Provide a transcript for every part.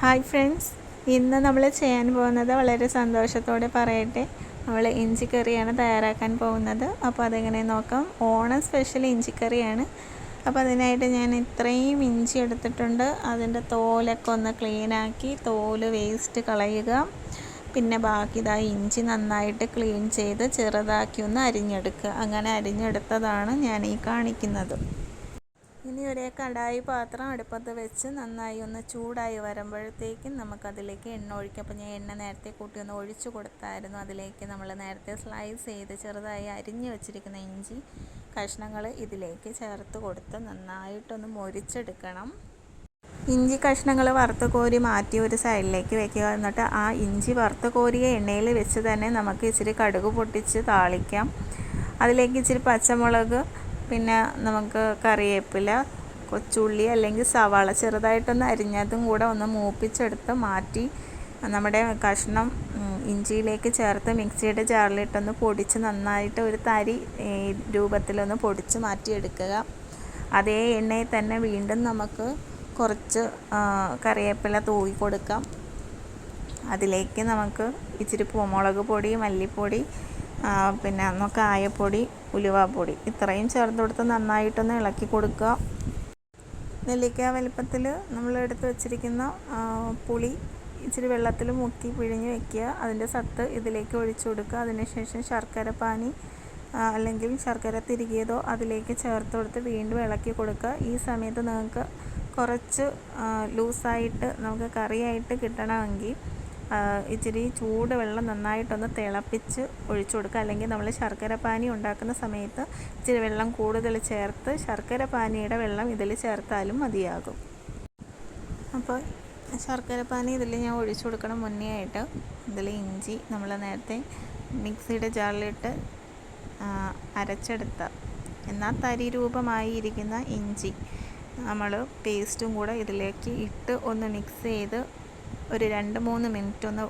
Hi friends. ഇന്ന് നമ്മൾ ചെയ്യാൻ പോകുന്നത് വളരെ സന്തോഷത്തോടെ പറയട്ടെ. നമ്മൾ ഇഞ്ചിക്കറിയാണ് തയ്യാറാക്കാൻ പോകുന്നത്. അപ്പോൾ അതെങ്ങനെ നോക്കാം. ഓണം സ്പെഷ്യൽ ഇഞ്ചിക്കറിയാണ് അപ്പോൾ അതിനായിട്ട് ഞാൻ ഇത്രയും ഇഞ്ചി എടുത്തിട്ടുണ്ട്. അതിന്റെ തോലൊക്കെ ഒന്ന് ക്ലീനാക്കി തോൽ വേസ്റ്റ് കളയുക. പിന്നെ ബാക്കി ഇതാ ഇഞ്ചി നന്നായിട്ട് ക്ലീൻ ചെയ്ത് ചെറുതാക്കി ഒന്ന് അരിഞ്ഞെടുക്കുക. അങ്ങനെ അരിഞ്ഞെടുത്തതാണ് ഞാൻ ഈ കാണിക്കുന്നത്. ഇനി ഒരു കടായി പാത്രം അടുപ്പത്ത് വെച്ച് നന്നായി ഒന്ന് ചൂടായി വരുമ്പോഴത്തേക്കും നമുക്കതിലേക്ക് എണ്ണ ഒഴിക്കാം. അപ്പോൾ ഞാൻ എണ്ണ നേരത്തെ കൂട്ടി ഒന്ന് ഒഴിച്ചു കൊടുത്തായിരുന്നു. അതിലേക്ക് നമ്മൾ നേരത്തെ സ്ലൈസ് ചെയ്ത് ചെറുതായി അരിഞ്ഞു വെച്ചിരിക്കുന്ന ഇഞ്ചി കഷ്ണങ്ങൾ ഇതിലേക്ക് ചേർത്ത് കൊടുത്ത് നന്നായിട്ടൊന്ന് മൊരിച്ചെടുക്കണം. ഇഞ്ചി കഷ്ണങ്ങൾ വറുത്ത് കോരി മാറ്റി ഒരു സൈഡിലേക്ക് വെക്കുക. എന്നിട്ട് ആ ഇഞ്ചി വറുത്ത് കോരിയ എണ്ണയിൽ വെച്ച് തന്നെ നമുക്ക് ഇച്ചിരി കടുക് പൊട്ടിച്ച് താളിക്കാം. അതിലേക്ക് ഇച്ചിരി പച്ചമുളക് പിന്നെ നമുക്ക് കറിവേപ്പില കൊച്ചുള്ളി അല്ലെങ്കിൽ സവാള ചെറുതായിട്ടൊന്ന് അരിഞ്ഞതും കൂടെ ഒന്ന് മൂപ്പിച്ചെടുത്ത് മാറ്റി നമ്മുടെ കഷ്ണം ഇഞ്ചിയിലേക്ക് ചേർത്ത് മിക്സിയുടെ ജാറിലിട്ടൊന്ന് പൊടിച്ച് നന്നായിട്ട് ഒരു തരി രൂപത്തിലൊന്ന് പൊടിച്ച് മാറ്റിയെടുക്കുക. അതേ എണ്ണയിൽ തന്നെ വീണ്ടും നമുക്ക് കുറച്ച് കറിവേപ്പില തൂവി കൊടുക്കാം. അതിലേക്ക് നമുക്ക് ഇച്ചിരി പൂമുളക് പൊടി മല്ലിപ്പൊടി പിന്നെ നമുക്ക് കായപ്പൊടി ഉലുവാപ്പൊടി ഇത്രയും ചേർത്ത് കൊടുത്ത് നന്നായിട്ടൊന്ന് ഇളക്കി കൊടുക്കുക. നെല്ലിക്ക വലിപ്പത്തിൽ നമ്മൾ എടുത്ത് വെച്ചിരിക്കുന്ന പുളി ഇച്ചിരി വെള്ളത്തിൽ മുക്കി പിഴിഞ്ഞ് വെക്കുക. അതിന്റെ സത്ത് ഇതിലേക്ക് ഒഴിച്ചു കൊടുക്കുക. അതിനുശേഷം ശർക്കര പാനി അല്ലെങ്കിൽ ശർക്കര തിരികിയതോ അതിലേക്ക് ചേർത്ത് കൊടുത്ത് വീണ്ടും ഇളക്കി കൊടുക്കുക. ഈ സമയത്ത് നിങ്ങൾക്ക് കുറച്ച് ലൂസായിട്ട് നമുക്ക് കറിയായിട്ട് കിട്ടണമെങ്കിൽ ഇച്ചിരി ചൂട് വെള്ളം നന്നായിട്ടൊന്ന് തിളപ്പിച്ച് ഒഴിച്ചു കൊടുക്കുക. അല്ലെങ്കിൽ നമ്മൾ ശർക്കര പാനി ഉണ്ടാക്കുന്ന സമയത്ത് ഇച്ചിരി വെള്ളം കൂടുതൽ ചേർത്ത് ശർക്കര പാനിയുടെ വെള്ളം ഇതിൽ ചേർത്താലും മതിയാകും. അപ്പോൾ ശർക്കര പാനി ഇതിൽ ഞാൻ ഒഴിച്ചു കൊടുക്കണം മുന്നേ ആയിട്ട്. ഇതിൽ ഇഞ്ചി നമ്മൾ നേരത്തെ മിക്സിയുടെ ജാറിലിട്ട് അരച്ചെടുത്ത എന്നാൽ തരി രൂപമായിരിക്കുന്ന ഇഞ്ചി നമ്മൾ പേസ്റ്റും കൂടെ ഇതിലേക്ക് ഇട്ട് ഒന്ന് മിക്സ് ചെയ്ത് ഒരു രണ്ട് മൂന്ന് മിനിറ്റ് ഒന്ന്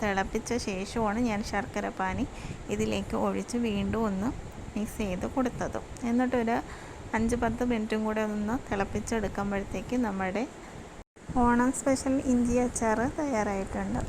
തിളപ്പിച്ച ശേഷമാണ് ഞാൻ ശർക്കര പാനി ഇതിലേക്ക് ഒഴിച്ച് വീണ്ടും ഒന്ന് മിക്സ് ചെയ്ത് കൊടുത്തത്. എന്നിട്ടൊരു അഞ്ച് പത്ത് മിനിറ്റും കൂടെ ഒന്ന് തിളപ്പിച്ചെടുക്കുമ്പോഴത്തേക്ക് നമ്മുടെ ഓണം സ്പെഷ്യൽ ഇഞ്ചി അച്ചാർ തയ്യാറായിട്ടുണ്ട്.